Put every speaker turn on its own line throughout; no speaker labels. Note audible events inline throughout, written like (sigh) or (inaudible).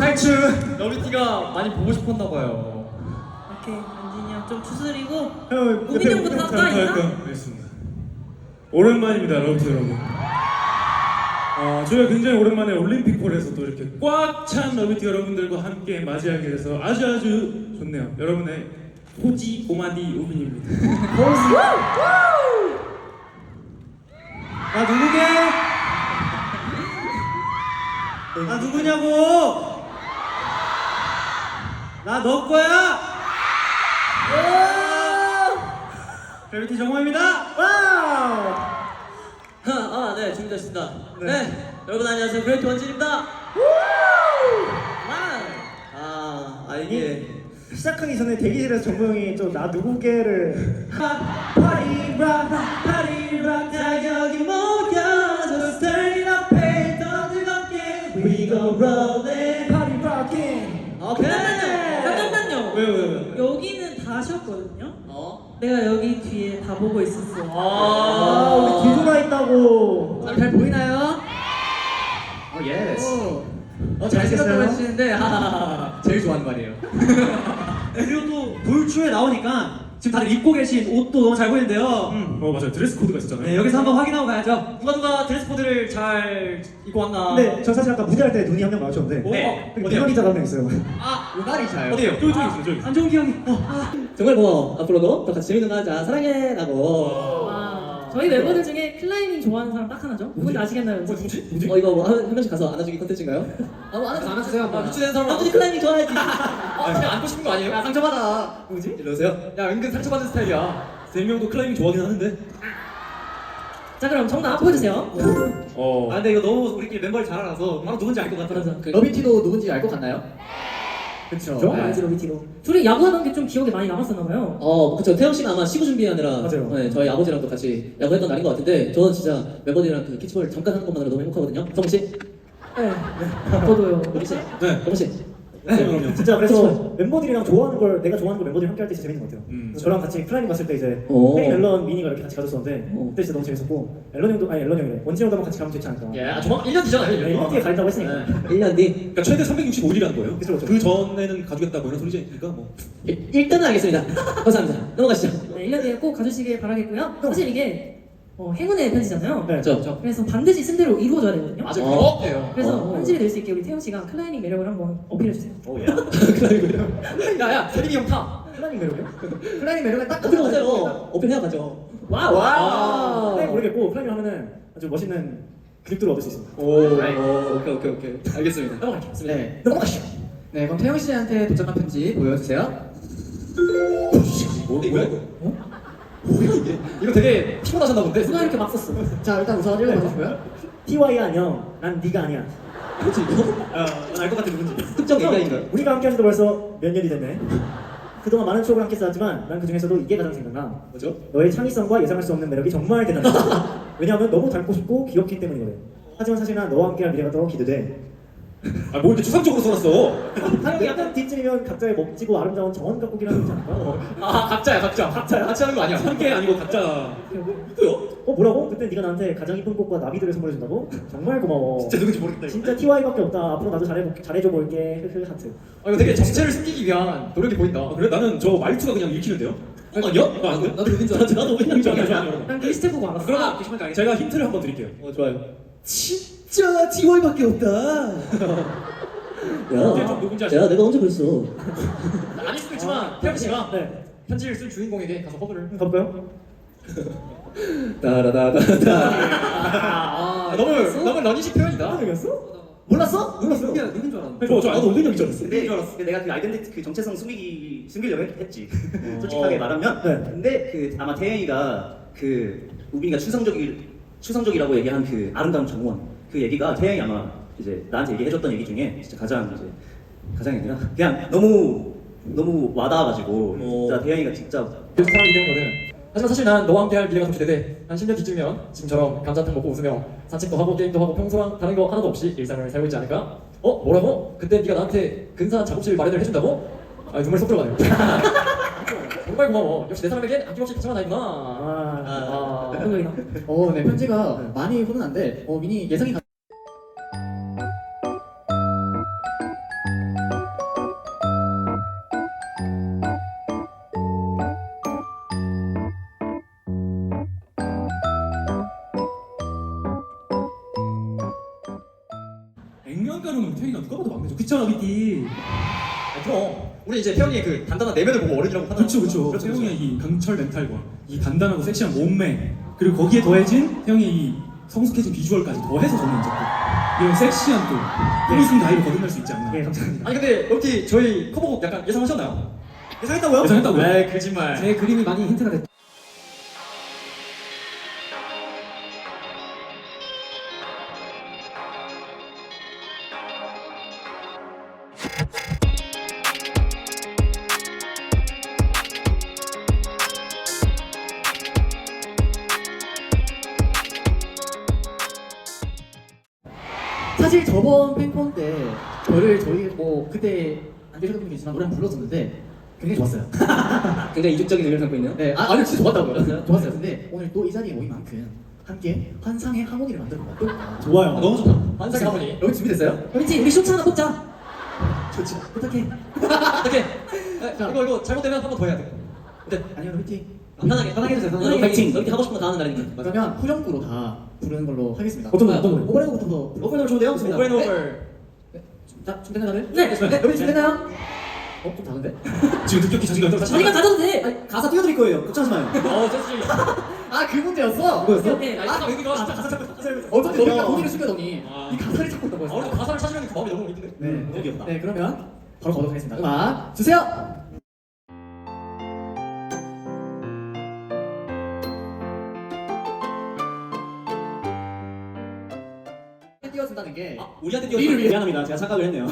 탈출.
러비티가 많이 보고 싶었나 봐요.
오케이 안진이 형 좀 추스리고
형,
우빈이 형부터 할까? 이나?
알겠습니다. 오랜만입니다, 러비티 여러분. 아, 저희가 굉장히 오랜만에 올림픽홀에서 또 이렇게 꽉 찬 러비티 여러분들과 함께 맞이하게 돼서 아주 아주 좋네요. 여러분의 호지 오마디 우빈입니다.
나 누구게? 나 누구냐고? 나 너 거야? 크래비티 정모입니다. 와우.
아, 네, 준비됐습니다.
네.
네. 여러분 안녕하세요. 브레이트 원진입니다. 아, 아 이게
시작하기 전에 대기실에서 정모 형이 좀 나 누구게를 파리
입고 계신 옷도 너무 잘 보이는데요.
어, 맞아요. 드레스 코드가 있었잖아요.
네 여기서 한번 확인하고 가야죠. 누가 누가 드레스 코드를 잘 입고 왔나?
근데 저 사실 아까 무대할 때 눈이 한 명 마주쳤는데
네.
여기
어디요?
대머리자가 한명 있어요
아, 요가리 잘.
어디요?
저기, 저기 있어요, 저기 있어요.
안정기 형이. 어.
정말 고마워. 앞으로도 더 같이 재밌는 거 하자. 사랑해 라고.
와 저희 멤버들 중에 클라이밍 좋아하는 사람 딱 하나죠? 누군지 아시겠나요?
누구지?
어 이거 뭐 한, 한 명씩 가서 안아주기 컨텐츠인가요? 아, 뭐 안아주세요. 안아주세요. 아, 미치는 사람. 남들이 클라이밍 좋아하지. 아, 제가 안고 싶은 거 아니에요? 야, 상처받아. 누구지? 이러세요. 야, 은근 상처받는 스타일이야.
세 명도 클라이밍 좋아하긴 하는데.
자 그럼 정답 보여주세요
어.
아 근데 이거 너무 우리끼리 멤버를 잘 알아서 바로 누군지 알 것 같아요.
그 러비티도 누군지 알 것 같나요?
그렇죠.
저? 알지 로비티로
둘이 야구하던 게 좀 기억에 많이 남았었나 봐요
어, 그쵸. 태영 씨는 아마 시구 준비하느라
맞아요.
네, 저희 아버지랑도 같이 야구했던 날인 것 같은데 저는 진짜 멤버들이랑 그 캐치볼 잠깐 하는 것만으로 너무 행복하거든요. 성우 씨,
네 저도요
로비 씨,
네.
성우 씨.
네, 그럼요.
진짜 그래서 멤버들이랑 좋아하는 걸 내가 좋아하는 걸 멤버들이 함께 할 때 진짜 재밌는 것 같아요.
음.
그래서 저랑 같이 클라이밍 갔을 때 이제
오.
혜린 앨런 미니가 이렇게 같이 가졌었는데
오.
그때 진짜 너무 재밌었고 앨런 형도 아니 앨런 형이래 원진 형도 한번 같이 가면 좋지 않을까.
예, 아, 조만 1년 뒤잖아요.
네, 1년 뒤에 가린다고 했으니까.
1년 뒤.
그러니까 최대 365일이라는 거예요.
그쵸, 그쵸.
그 전에는 가주겠다 뭐 이런 소리니까 뭐.
1등은 알겠습니다. 감사합니다. 넘어가시죠.
네 1년 뒤에 꼭 가주시길 바라겠고요 사실 이게 어, 행운의 편지잖아요
네.
그렇죠.
그래서 반드시 쓴 대로 이루어져야 되거든요
아주
어.
그렇대요.
그래서
어.
편집이 될 수 있게 우리 태영 씨가 클라이밍 매력을 한번 어필해 주세요
오야.
야야, 세림이 형 타.
클라이밍 매력이요?
클라이밍 매력에 딱 어필 하세요. 어필 해야 가죠.
와우
와우.
클라이밍 모르겠고 클라이밍 하면은 아주 멋있는 그립들을 얻을 수 있습니다.
오, 오, 오케이 오케이 오케이. 알겠습니다. 넘어갈게요. 네, 넘어가시죠.
네, 그럼 태영 씨한테 도착한 편지 보여주세요.
뭐, 뭐야 이거?
뭐야 이게? 이거 되게 피곤하셨나 본데.
누가 이렇게 막 썼어
자, 일단 우선 읽어봐주시고요.
TY 안녕. 난 네가 아니야.
뭐지 이거?
어알것 같은 누군지.
특정 얘기인가요?
우리가 함께한 지도 벌써 몇 년이 됐네. 그동안 많은 추억을 함께 쌓았지만 난 그중에서도 이게 가장 생각나.
뭐죠?
너의 창의성과 예상할 수 없는 매력이 정말 대단하다. 왜냐하면 너무 닮고 싶고 귀엽기 때문이거든. 하지만 사실 난 너와 함께할 미래가 더 기대돼.
아, 뭐 이렇게 추상적으로 써놨어.
하여튼 약간 뒤쯤이면 각자의 멋지고 아름다운 정원 가꾸기라는 있지 않을까?
아 각자야 각자. 각자야? 같이 하는 거 아니야?
한개 아니고 각자.
어 뭐라고? 그때 네가 나한테 가장 이쁜 꽃과 나비들을 선물해준다고? 정말 고마워.
진짜 누군지 모르겠다. 이거.
진짜 TY밖에 없다. 앞으로 나도 잘해 잘해줘 볼게. 흐흐 하트.
아 이거 되게 정체를 숨기기 위한 노력이 보인다.
아, 그래? 나는 저 말투가 그냥 읽히는데요?
어, 아니요?
아, 안 그래?
나도 여긴 줄 알았지. 나도 여긴 줄
아니야,
알았지.
아니야, 아니야.
난 글씨체 보고 알았어
그러면
알겠
제가 힌트를 한번 드릴게요.
어 좋아요. 진짜 TY밖에 없다.
이제 좀 누군지 아시죠?
야 내가 언제 그랬어?
아닐 수도 있지만 태영 씨가
네.
편지를 쓴 주인공에게 가서 허브를.
한번 가볼까요?
따라다다다.
아, 너무 너무 러니식 표현이다.
생겼어?
몰랐어?
몰랐어.
누구야 누군 줄 알았는데.
저, 저 나도 형인 줄 알았어.
근데 그 내가 그 아이덴티티 그 정체성 숨기기 숨기려고 했- 했지. 솔직하게
어.
말하면.
네.
근데 그 아마 태영이가 그 우빈이가 추상적이 추상적이라고 얘기한 그 아름다운 정원 그 얘기가 태영이 아마 이제 나한테 얘기해줬던 얘기 중에 진짜 가장 이제 가장 아니라 그냥 너무 너무 와닿아가지고
어.
진짜 태영이가 진짜
사람이 된 거는 하지만 사실 난 너와 함께 할 미래가 더 기대돼. 한 10년 뒤쯤이면 지금처럼 감자탕 먹고 웃으며 산책도 하고 게임도 하고 평소랑 다른 거 하나도 없이 일상을 살고 있지 않을까? 어? 뭐라고? 그때 네가 나한테 근사한 작업실 마련을 해준다고? 아 정말 속 들어가네요. (laughs) 정말 고마워. 역시 내 사람에겐 아낌없이 파장한 아이구나.
아,
아,
흥분이다.
어, 네, 편지가 많이 훈훈한데, 어, 미니 예상이 가...
액면가루는 태희가 누가 봐도 막내죠 그쵸 러비티
아, 그럼 우리 이제 태영이의 그 단단한 내면을 보고 어른이라고 판단.
그렇죠 그렇죠 태용이의 이 강철 멘탈과 이 단단하고 섹시한 몸매 그리고 거기에 더해진 태용의 이 성숙해진 비주얼까지 더해서 저는 이제 또 이런 섹시한 또 꾸미순 가위로 거듭날 수 있지 않나
예, 감사합니다.
아니 근데 로티 저희 커버곡 약간 예상하셨나요?
예상했다고요?
예상했다고요?
네 거짓말.
제 그림이 많이 힌트가 됐.
사실 저번 팬콘 때 저를 저희 뭐 그때 안 계셨던 분이 있지만 노래 한 번 불렀었는데 굉장히 좋았어요. (laughs)
굉장히 이중적인 의미를 담고 있네요.
네, 아, 아니 진짜 좋았다고요. 좋았어요. 근데 오늘 또 이 자리에 모인 만큼 함께 환상의 하모니를 만들 것 같고
좋아요.
너무 좋다. 환상의 하모니.
여기 준비됐어요?
러비티 우리 쇼츠 하나 뽑자.
좋지. 부탁해. (laughs)
어떻게? 이거 이거 잘못되면 한 번 더 해야 돼. 네.
아니요, 로비티.
편하게
편하게 해주세요.
편하게 파이팅. 너희 하고 싶은 거 다 하는 날이니까.
그러면 후렴구로 다 부르는 걸로 하겠습니다.
어떤 노래, 어떤 노래?
오버레이브부터 더.
오픈을 좋은데요?
오버 앤 오버.
자, 준비됐나요, 다들?
네.
네, 여러분 준비됐나요? 어, 좀 다른데?
지금 급격히 자신감 떨어져
자기가 가져도 돼.
아니, 가사 띄워드릴 거예요. 걱정하지 마요.
어, 제스지.
아, 그 문제였어?
뭐였어?
네.
아, 여기가 진짜 가사 찾고.
어쩐지 너희가 고민을 숨겨더니
아.
이 가사를 찾고 있다고
아,
했어.
오늘 가사를 찾으려는 그 마음이 너무 힘드네.
네,
너무 귀엽다.
네, 그러면 바로 가도록 하겠습니다. 음악 주세요. 게
아, 우리한테
우리를
띄워.
위해.
미안합니다. 제가 착각을 했네요.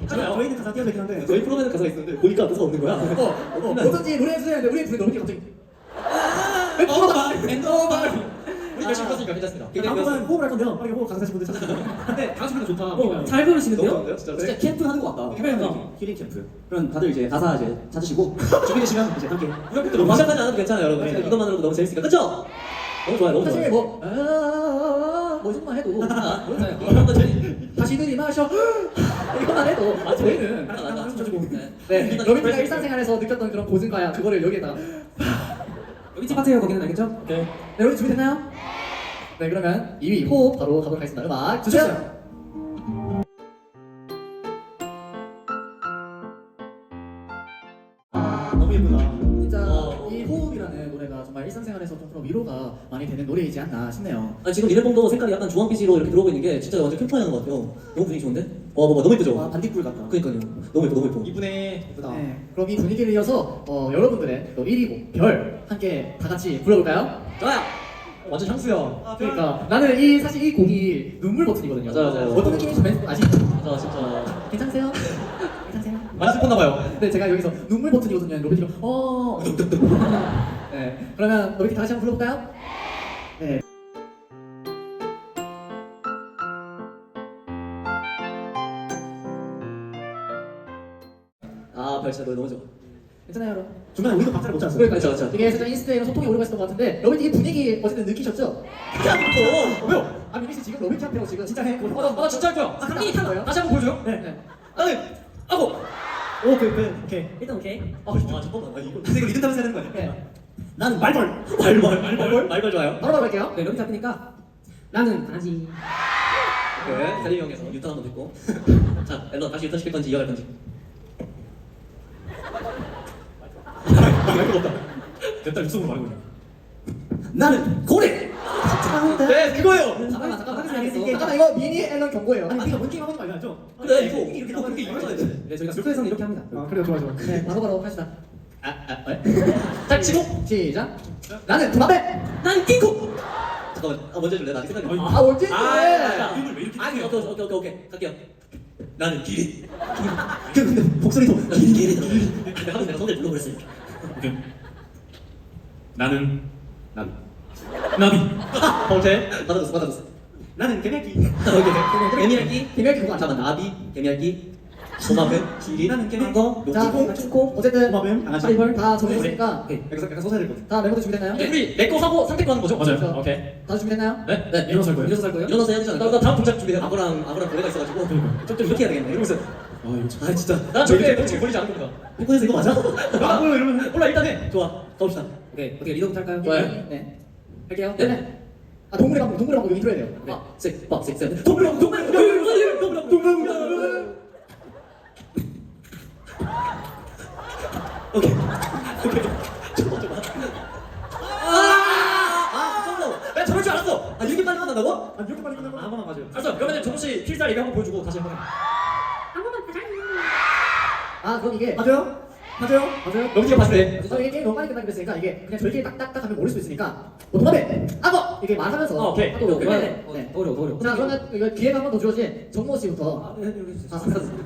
괜찮아요.
저희는 가사 있긴 한데.
저희 프로그램에 가사가 있었는데 보니까 가사가 없는 거야.
어, 어, 뭐든지 노래 하는데 우리 부르는데 갑자기
엔더발 엔더발. 우리 열심히 봤으니까 괜찮습니다.
그 다음번은 호흡을 할 건데요. 빠르게 호흡 가사 친구들 (laughs) 찾으세요.
근데 가사 소리가 좋다.
어, 잘 부르시는데요?
너무 진짜. 진짜 캠프 하는 것 같다.
그러니까.
힐링 캠프. 그럼 다들 이제 가사 이제 찾으시고 (laughs) 준비되시면 이제 함께. 완벽하지 않아도 괜찮아요, 여러분.
네.
이것만으로도 너무 재밌으니까. 그쵸? 너무 좋아요, 너무
사실
좋아요.
뭐 아, 뭐 정도만 해도. (laughs)
아, 거 저희
다시 들이 마셔? (laughs) 이거만 해도. 아, 저희는
맞아, 맞아.
네,
일단
러비티가
이걸
일상생활에서 느꼈던 그런 고증과야 그거를 여기에다 (laughs)
여기 tip하세요. 거기는 알겠죠?
오케이 네, 여러분 준비됐나요? 네. 그러면 2위 호흡 바로 가도록 하겠습니다. 음악 주세요 정말 일상생활에서 좀 그런 위로가 많이 되는 노래이지 않나 싶네요
아, 지금 리레봉도 색깔이 약간 주황빛으로 이렇게 들어오고 있는 게 진짜 완전 캠프하는 것 같아요. 너무 분위기 좋은데? 와, 봐봐, 너무 예쁘죠?
와, 반딧불 같다.
그니까요. 너무 예뻐, 너무 예뻐.
이분의
예쁘다.
네, 그럼 이 분위기를 이어서 어, 여러분들의 또 1위 곡, 별 함께 다 같이 불러볼까요?
좋아요.
완전 향수야.
그러니까 나는 이 사실 이 곡이 눈물 버튼이거든요.
맞아요, 맞아요.
어떤 느낌인지 좀 아시죠?
아, 진짜.
괜찮으세요? 괜찮으세요? (laughs)
많이 슬펐나 봐요.
네, 제가 여기서 눈물 버튼이거든요. 로비티가 어. (laughs) 네, 그러면 로비티 다시 한번 불러볼까요? 네.
아, 별 진짜 노래 너무 좋아.
괜찮아요, 여러분.
중간에 우리도 박자를 못 찾았어요.
그러니까
그쵸, 그쵸.
이게 살짝 인스타에서 소통이 오래 갔었던 것 같은데 로비티 이 분위기 어쨌든 느끼셨죠?
야, 이거!
왜요?
아 미미 씨 지금 로비티 앞에서 지금 진짜 해.
아, 나, 아, 나 진짜 할 거야.
아, 강민이 탄 거예요?
다시 한번 보여줘요.
네.
아니, 아고!
오, 그, 그, 오케이.
일단 오케이.
아, 아, 잠깐만. 아, 이거. 리듬 타면서 해야 되는 거 아니야?
네.
나는 말벌.
말벌, 말벌, 말벌 좋아요.
바로 갈게요.
네, 러비티 앞이니까 나는 강아지.
네, 자리 이용해서 유턴 한번 듣고. 자, 엘러 다시 유턴 시킬 건지 이어갈 건지.
말고 없다 됐다 육성으로 말고 그냥
나는 고래.
네, 그거예요!
잠깐만 이거 미니 앨런 경고예요.
아니, 우리가 뭔 게임 하는 거 알죠?
그래, 이거, 이렇게 나오는 게 이거야.
네, 저희가 숙소에서는 이렇게 합니다.
아, 그래요 좋아 좋아. 네 바로 바로 합시다.
자, 치고!
시작. 나는 도마뱀.
난 킹콩.
잠깐만, 아, 먼저 해줄래? 나 생각이 안 나.
아 뭔지?
아, 아, 아.
이걸 왜 이렇게
아니, 오케이, 오케이, 오케이, 오케이. 갈게요. 나는 기린.
그, 근데 목소리도.
나는 기린. 내가 하면 내가 성대 불러버렸으니까.
오케이 나는
나비.
나비.
오케이. 받아줬어, 받아줬어. 나는 개미알기. 오케이. 개미알기.
개미알기 그거 안
잠깐 나비, 개미알기, 소마뱀, 기린,
나는 개미알기.
거,
자,
콩,
콩 어쨌든
고마뱀,
강아지.
파이벌 다 정리했으니까
오케이. 약간 약간 소사야 될것 같아.
다 멤버들 준비됐나요?
네, 우리 내 거 하고 선택 하는 거죠?
맞아요.
오케이.
다들 준비됐나요?
네.
네,
할 거예요. 일어나서 할 거예요?
일어나서 해야 되지 않을까?
나 다음 동작 준비돼.
악어랑 악어랑 고래가 있어가지고 좀, 좀 이렇게 해야 되겠네. 있어.
아 이거 참.
아 진짜.
난 절대 벌칙 걸리지 않을 겁니다.
폰에서 이거 맞아?
악어 이러면
몰라 일단 해. 좋아. 가봅시다.
오케이. 어떻게 리더부터 할까요?
좋아요.
네.
할게요.
네. 아 동물의 방법, 동물의 방법 여기 들어야 돼요.
아, 색, 박, 색, 색. 동물왕, 동물왕, 동물왕, 동물왕, 동물왕. 오케이. 오케이. 좋아, 좋아. 아, 아, 정도. 나 저럴 줄 알았어. 아, 이렇게 빨리 끝난다고?
아 이렇게 빨리 끝나고
아무나 맞아요.
알았어. 그러면 정우 씨 필살 얘기 한번 보여주고 다시 한번. 해.
아 그럼 이게
맞아요? 맞아요?
맞아요?
넘기가 봤을 때.
저 이게 게임 너무 빨리 끝나게 됐으니까 이게 그냥 저희끼리 딱딱딱 하면 모를 수 있으니까 뭐 동업에 악어 이렇게 말하면서
어, 오케이.
하도록
오케이.
네.
어,
네.
더 어려워, 더 어려워.
자 그러면 이거 기회가 한 번 더 주어진 정모 씨부터
네.
아,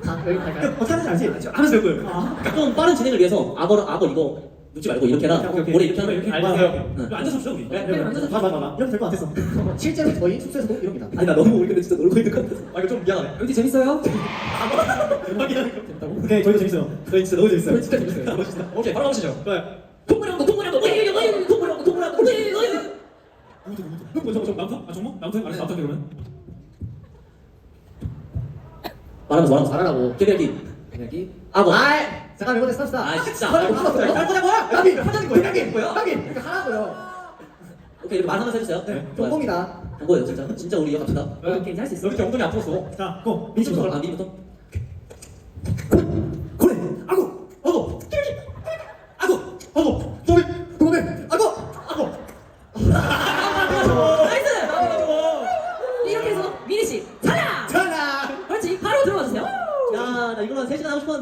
다 여기 갈까요?
어떻게 하는지 알지?
하면서 될 거예요. 좀 빠른 진행을 위해서 악어, 악어 이거 눕지 말고 이렇게 해라.
오케이, 오케이.
모래 이렇게 하면
알겠어요.
응.
앉아서 쉬어 우리.
네, 네,
앉아서
맞아, 맞아, 맞아. 이렇게 될것 같았어. (laughs)
실제로 저희 숙소에서도 이럽니다.
아니 나 너무 우리 근데 진짜 놀고 있는 것 같아서.
아 이거 좀 미안하네.
여기 재밌어요?
오케이, 저희도 재밌어요.
저희 진짜 너무 재밌어요.
진짜 재밌어요. (laughs)
오케이 바로 가보시죠.
동물왕, 동물왕, 동물왕, 동물왕, 동물왕, 동물왕.
뭐 저거 저거 나부터? 아 정모? 나부터? 알았어 나부터 그러면.
말하면서 말하면서
잘하라고.
개미알기,
여기.
악어.
아, 잠깐 멤버들 쌉시다.
아, 진짜.
할 거냐고요? 나비 하자는 거예요. 나비
뭐야?
나비 이렇게 하라고요.
오케이 이렇게 말하면서 해주세요. 네.
동공이다.
한 거예요 진짜. 진짜 우리
할수 있어.
너 이렇게 엉덩이 안 풀었어.
자, 고.
민지부터 아 민지부터.
고래, 악어, 악어, 악어, 악어, 도비,
동업에 악어.
악어.
나이스! 이렇게 해서 미니 씨 자라!
자나.
벌칙 바로 들어와 주세요.
야, 나 이거만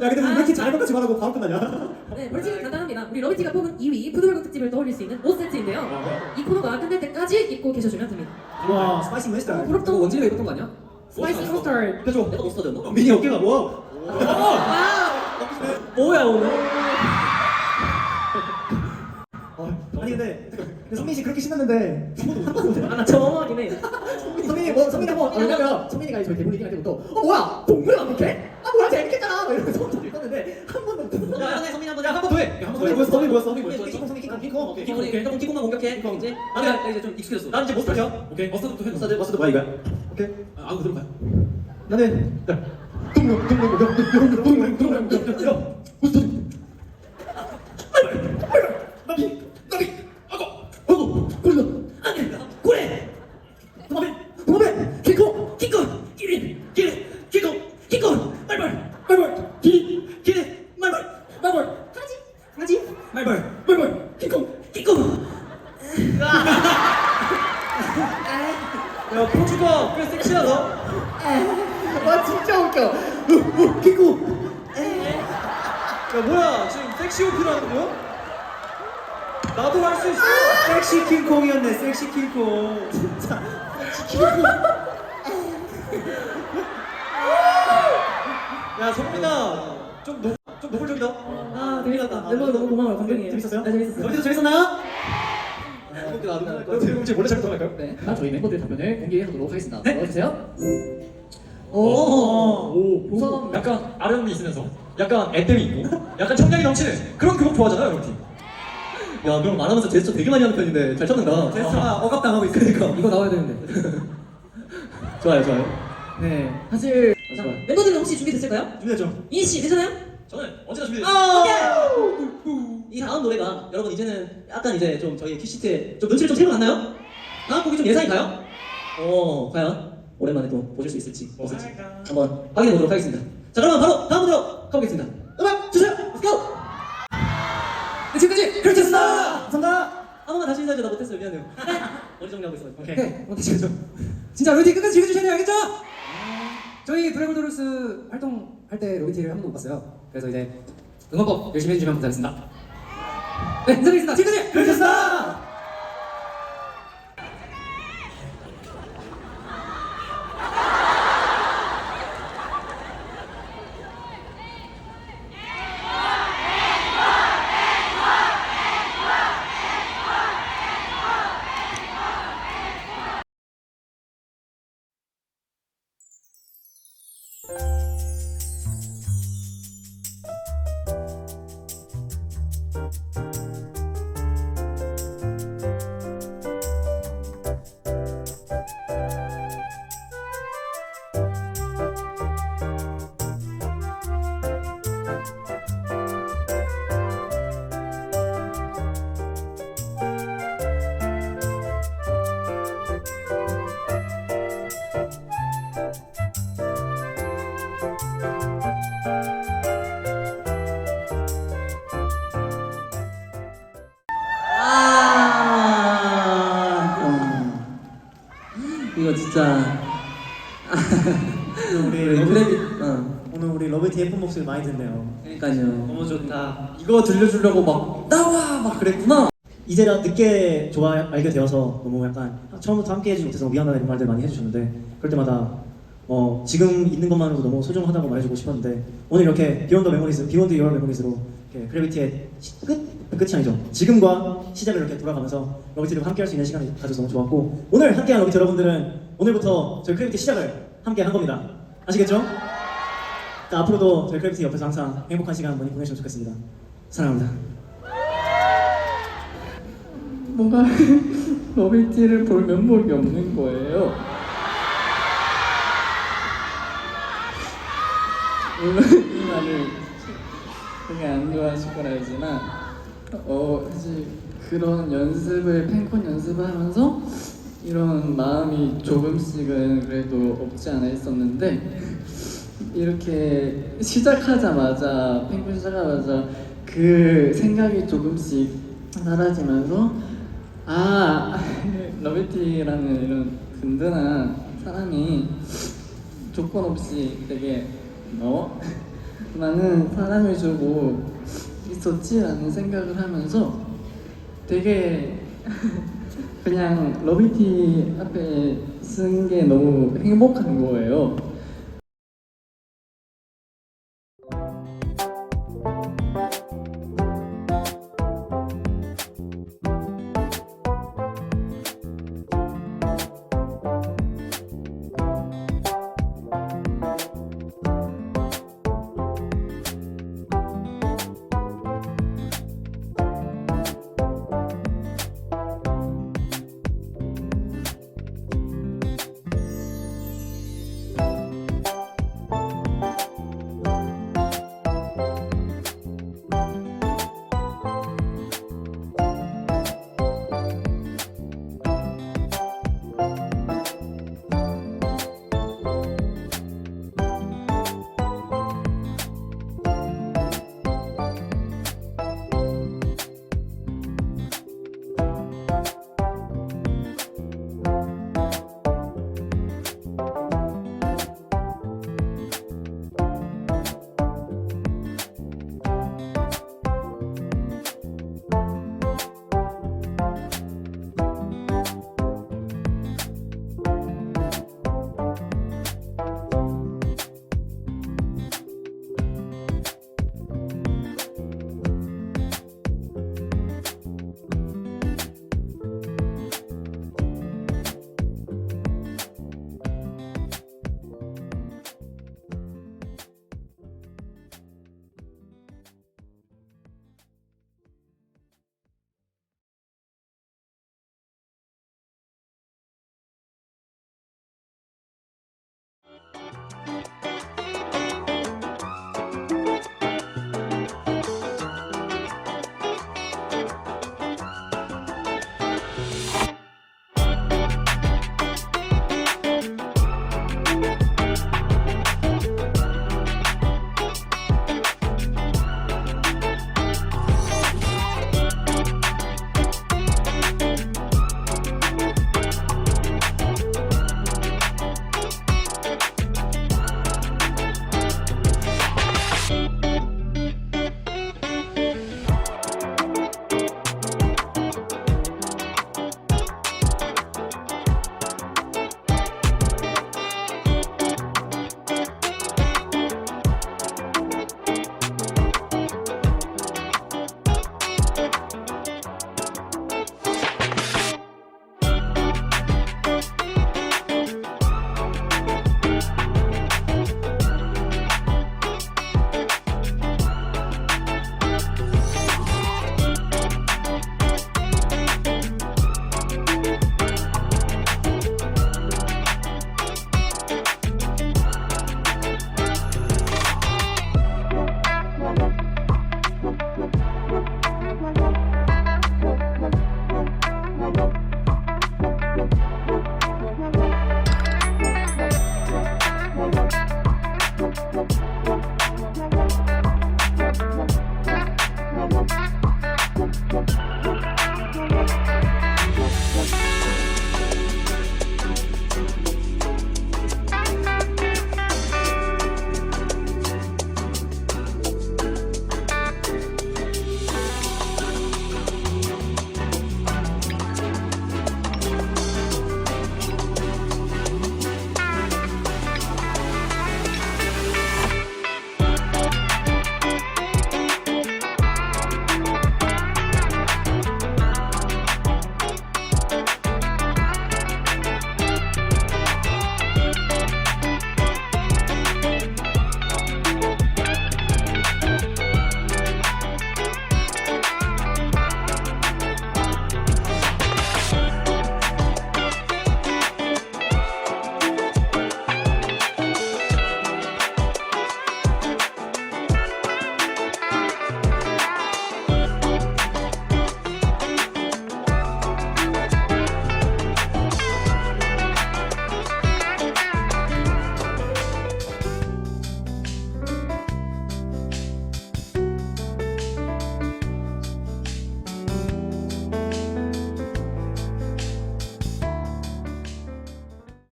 3시간 하고 싶었는데.
야, 근데 왜 이렇게 잘 먹지 말하고 바로 끝나냐?
네, 벌칙은 간단합니다. 우리 러비티가 뽑은 2위 푸드블록 특집을 떠올릴 수 있는 옷 세트인데요. 이 코너가 끝날 때까지 입고 계셔주면 됩니다.
와, 스파이시 머스타드.
어, 부럽다.
원진이가 입었던 거 아니야?
스파이시 커스터드.
해줘.
내가 못써졌나
미니 어깨가 뭐?
뭐야 오늘?
아니 근데 근데 성민 씨 그렇게 신났는데 한 번도 못 해.
아나 해.
성민이 뭐 성민이 한번 아, 왜냐면 성민이가 저희 대본 리딩할 때부터 어 뭐야 동물의 방법해? 아 뭐야 재밌겠잖아 막 이러면서
형네 성민 한번 해.
한번 더 해. 한번. 뭐였어? 성민 뭐였어? 성민 뭐였어?
킹콩,
성민 킹콩 킹콩. 오케이.
킹콩, 킹콩, 킹콩만 공격해. 이제. 아, 나 이제 좀 익숙해졌어.
난 이제 못 살려.
오케이 머스터부터 해.
머스타드,
머스도 뭐야 이거야? 오케이.
아 악어 들어가요.
나는 동물 무슨 나비 나비 악어 악어 굴러
고래,
도마뱀 도마뱀 킹콩
킹콩, 기린, 기린, 킹콩, 킹콩, 말말,
말벌
기린, 기린, 말말,
말벌
하지? 하지?
말벌 말벌 킹콩
킹콩.
야 포주가 꽤 섹시하다.
와 진짜 웃겨.
어, 킹콩
야 뭐야 지금 섹시 오피라는 거야? 나도 할 수 있어.
섹시 킹콩이었네 섹시 킹콩 진짜
야 성민아 좀 노, 좀 노골적이다.
아 재밌었다. 멤버들 너무 고마워요. 감동이에요.
재밌었어요?
네 재밌었어요.
너희도 재밌었나요?
이렇게
지금 혹시 몰래 촬영 들어갈까요?
네, 다 저희 멤버들 답변을 공개하도록 하겠습니다. 넣어주세요.
오,
오, 우선
약간 아름이 있으면서 약간 애템이 있고 약간 청량이 넘치는 그런 교복 좋아하잖아요 여러분 팀.
야, 너 말하면서 제스처 되게 많이 하는 편인데 잘 찾는다.
제스처가 억압당하고 있으니까
이거 나와야 되는데. (laughs)
좋아요, 좋아요.
네, 사실
자, 멤버들은 혹시 준비됐을까요?
준비됐죠?
미니 씨 괜찮아요?
저는 언제나 준비돼.
이 다음 노래가 여러분 이제는 약간 이제 좀 저희 큐시트에 좀 눈치를 좀 채고 갔나요? 다음 곡이 좀 예상이 가요? 어, 과연 오랜만에 또 보실 수 있을지 없을지 한번 확인해 보도록 하겠습니다. 자, 그러면 바로 다음 노래로 가보겠습니다. 한 번만 다시 인사해줘. 나 못했어요. 미안해요. (laughs) 머리 정리하고 있어요. 오케이.
네, 어, 다시 가죠. 진짜 로이티 끝까지 즐겨주셔야 돼요, 알겠죠? 저희 브레블도루스 활동할 때 로이티를 한 번도 못 봤어요. 그래서 이제 응원법 열심히 해주시면 감사하겠습니다. 네, 인사드리겠습니다. 지금까지
그렇겠습니다
진짜
우리
우리
러브,
어
오늘 우리 러브티 예쁜 목소리 많이 듣네요.
그러니까요
너무 좋다.
이거 들려주려고 막 나와 막 그랬구나
이제라 늦게 좋아 알게 되어서 너무 약간 처음부터 함께 해주지 못해서 미안하다 이런 말들 많이 해주셨는데 그럴 때마다 어, 지금 있는 것만으로도 너무 소중하다고 말해주고 싶었는데 오늘 이렇게 비욘드 메모리즈, 비욘드 유얼 메모리즈로 이렇게 그래비티의 시- 끝? 끝이 아니죠. 지금과 시작을 이렇게 돌아가면서 러비티를 함께 할 수 있는 시간이 가져서 너무 좋았고 오늘 함께한 러비티 여러분들은 오늘부터 저희 크래비티 시작을 함께 한 겁니다. 아시겠죠? 그러니까 앞으로도 저희 크래비티 옆에서 항상 행복한 시간 많이 보내시면 좋겠습니다. 사랑합니다.
뭔가 (laughs) 러비티를 볼 면목이 없는 거예요. 물론 이 말을 되게 안 좋아하실 걸 알지만 어 사실 그런 연습을 팬콘 연습을 하면서 이런 마음이 조금씩은 그래도 없지 않아 있었는데 이렇게 시작하자마자 팬콘 시작하자마자 그 생각이 조금씩 사라지면서 아 러비티라는 이런 든든한 사람이 조건 없이 되게 너? (laughs) 많은 사랑을 주고 있었지라는 생각을 하면서 되게 (laughs) 그냥 러비티 앞에 쓴 게 너무 행복한 거예요.